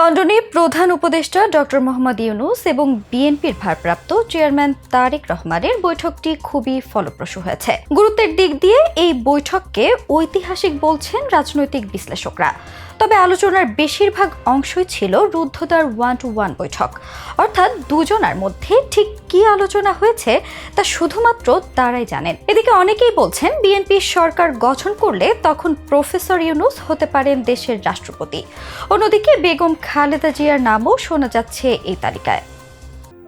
লন্ডনে প্রধান উপদেষ্টা ডক্টর মোহাম্মদ ইউনুস এবং বিএনপির ভারপ্রাপ্ত চেয়ারম্যান তারেক রহমানের বৈঠকটি খুবই ফলপ্রসূ হয়েছে। গুরুত্বের দিক দিয়ে এই বৈঠককে ঐতিহাসিক বলছেন রাজনৈতিক বিশ্লেষকরা। তবে আলোচনার বেশিরভাগ অংশই ছিল রুদ্ধদ্বার ওয়ান টু ওয়ান বৈঠক। অর্থাৎ দুজনার মধ্যে ঠিক কি আলোচনা হয়েছে তা শুধুমাত্র তারাই জানেন। এদিকে অনেকেই বলছেন, বিএনপি সরকার গঠন করলে তখন প্রফেসর ইউনুস হতে পারেন দেশের রাষ্ট্রপতি। অন্যদিকে বেগম খালেদা জিয়ার নামও শোনা যাচ্ছে এই তালিকায়।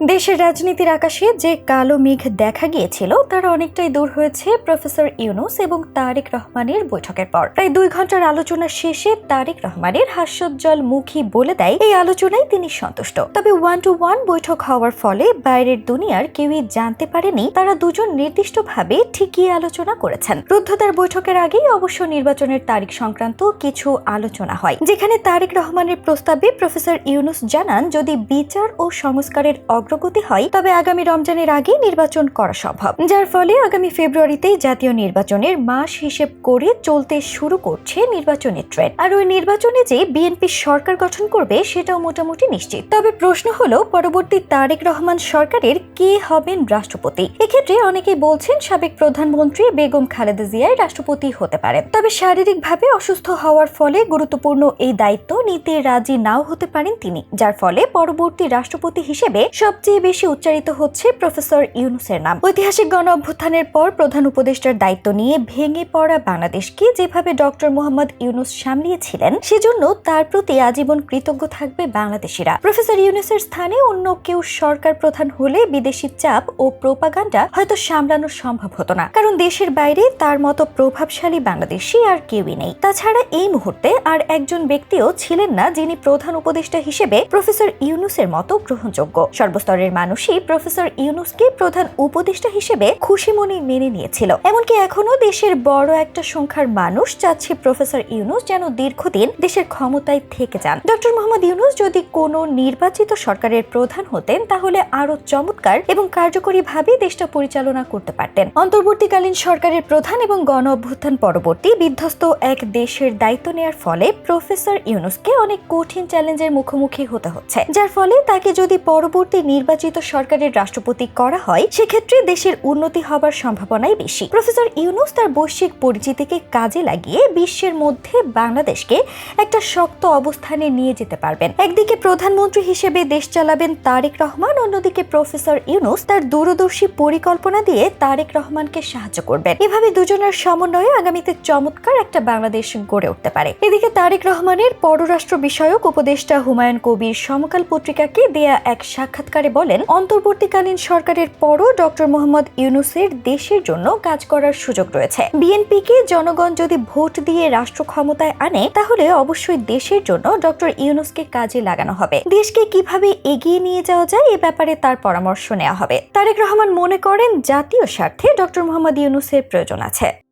দেশের রাজনীতির আকাশে যে কালো মেঘ দেখা গিয়েছিল, তার অনেকটাই দূর হয়েছে প্রফেসর ইউনুস এবং তারেক রহমানের বৈঠকের পর। প্রায় দুই ঘণ্টার আলোচনা শেষে তারেক রহমানের হাস্যোজ্জ্বল মুখী বলে দেয়, এই আলোচনায় তিনি সন্তুষ্ট। তবে ওয়ান টু ওয়ান বৈঠক হওয়ার ফলে বাইরের দুনিয়ার কেউই জানতে পারেনি, তারা দুজন নির্দিষ্টভাবে ঠিকই আলোচনা করেছেন। রুদ্ধতার বৈঠকের আগেই অবশ্য নির্বাচনের তারিখ সংক্রান্ত কিছু আলোচনা হয়, যেখানে তারেক রহমানের প্রস্তাবে প্রফেসর ইউনুস জানান, যদি বিচার ও সংস্কারের অগ্রগতি হয়, তবে আগামী রমজানের আগে নির্বাচন করা সম্ভব। যার ফলে আগামী ফেব্রুয়ারিতেই জাতীয় নির্বাচনের মাস হিসেব করে চলতে শুরু করছে নির্বাচনের ট্রেন আর ওই নির্বাচনে যে বিএনপি সরকার গঠন করবে, সেটাও মোটামুটি নিশ্চিত। তবে প্রশ্ন হলো, পরবর্তী তারেক রহমান সরকারের কে হবেন রাষ্ট্রপতি? এক্ষেত্রে অনেকেই বলছেন, সাবেক প্রধানমন্ত্রী বেগম খালেদা জিয়াই রাষ্ট্রপতি হতে পারেন। তবে শারীরিকভাবে অসুস্থ হওয়ার ফলে গুরুত্বপূর্ণ এই দায়িত্ব নিতে রাজি নাও হতে পারেন তিনি, যার ফলে পরবর্তী রাষ্ট্রপতি হিসেবে সবচেয়ে বেশি উচ্চারিত হচ্ছে প্রফেসর ইউনুসের নাম। ঐতিহাসিক গণ অভ্যুত্থানের পর প্রধান উপদেষ্টার দায়িত্ব নিয়ে ভেঙে পড়া বাংলাদেশকে যেভাবে ডক্টর মোহাম্মদ ইউনুস সামলিয়েছিলেন, সেজন্য তার প্রতি আজীবন কৃতজ্ঞ থাকবে বাংলাদেশিরা। প্রফেসর ইউনুসের স্থানে অন্য কেউ সরকার প্রধান হলে বিদেশি চাপ ও প্রোপাগান্ডা হয়তো সামলানো সম্ভব হতো না। কারণ দেশের বাইরে তার মতো প্রভাবশালী বাংলাদেশি আর কেউই নেই। তাছাড়া এই মুহূর্তে আর একজন ব্যক্তিও ছিলেন না যিনি প্রধান উপদেষ্টা হিসেবে প্রফেসর ইউনুসের মতো গ্রহণযোগ্য। সর্বস্তরের মানুষই প্রফেসর ইউনুসকে প্রধান উপদেষ্টা হিসেবে খুশি মনে মেনে নিয়েছিল। এমনকি এখনও দেশের বড় একটা সংখ্যার মানুষ চাচ্ছে প্রফেসর ইউনুস যেন দীর্ঘদিন দেশের ক্ষমতায় থেকে যান। ডক্টর মোহাম্মদ ইউনুস যদি কোনো নির্বাচিত সরকারের প্রধান হতেন, তাহলে আরও চমৎকার এবং কার্যকরীভাবে দেশটা পরিচালনা করতে পারতেন। অন্তর্বর্তীকালীন সরকারের প্রধান এবং গণ অভ্যুত্থান পরবর্তী বিধ্বস্ত এক দেশের দায়িত্ব নেওয়ার ফলে প্রফেসর ইউনুসকে অনেক কঠিন চ্যালেঞ্জের মুখোমুখি হতে হচ্ছে। যার ফলে তাকে যদি পরবর্তী নির্বাচিত সরকারের রাষ্ট্রপতি করা হয়, সেক্ষেত্রে দেশের উন্নতি হবার সম্ভাবনাই বেশি। প্রফেসর ইউনুস তার বৈশ্বিক পরিচিতিকে কাজে লাগিয়ে বিশ্বের মধ্যে বাংলাদেশকে একটা শক্ত অবস্থানে নিয়ে যেতে পারবেন। একদিকে প্রধানমন্ত্রী হিসেবে দেশ চালাবেন তারেক রহমান, অন্যদিকে প্রফেসর ইউনুস তার দূরদর্শী পরিকল্পনা দিয়ে তারেক রহমানকে সাহায্য করবেন। এভাবে দুজনের সমন্বয়ে আগামীতে চমৎকার একটা বাংলাদেশ গড়ে উঠতে পারে। এদিকে তারেক রহমানের পররাষ্ট্র বিষয়ক উপদেষ্টা হুমায়ুন কবির সমকাল পত্রিকাকে দেয়া এক সাক্ষাৎকারে বলেন, অন্তর্বর্তীকালীন সরকারের পরও ডক্টর মোহাম্মদ ইউনুসের দেশের জন্য কাজ করার সুযোগ রয়েছে। বিএনপিকে জনগণ যদি ভোট দিয়ে রাষ্ট্র ক্ষমতায় আনে, তাহলে অবশ্যই দেশের জন্য ডক্টর ইউনুসকে কাজে লাগানো হবে। দেশকে কীভাবে এগিয়ে নিয়ে যাওয়া যায়, এ ব্যাপারে তার পরামর্শ নেওয়া হবে। তারেক রহমান মনে করেন, জাতীয় স্বার্থে ডক্টর মোহাম্মদ ইউনুসের প্রয়োজন আছে।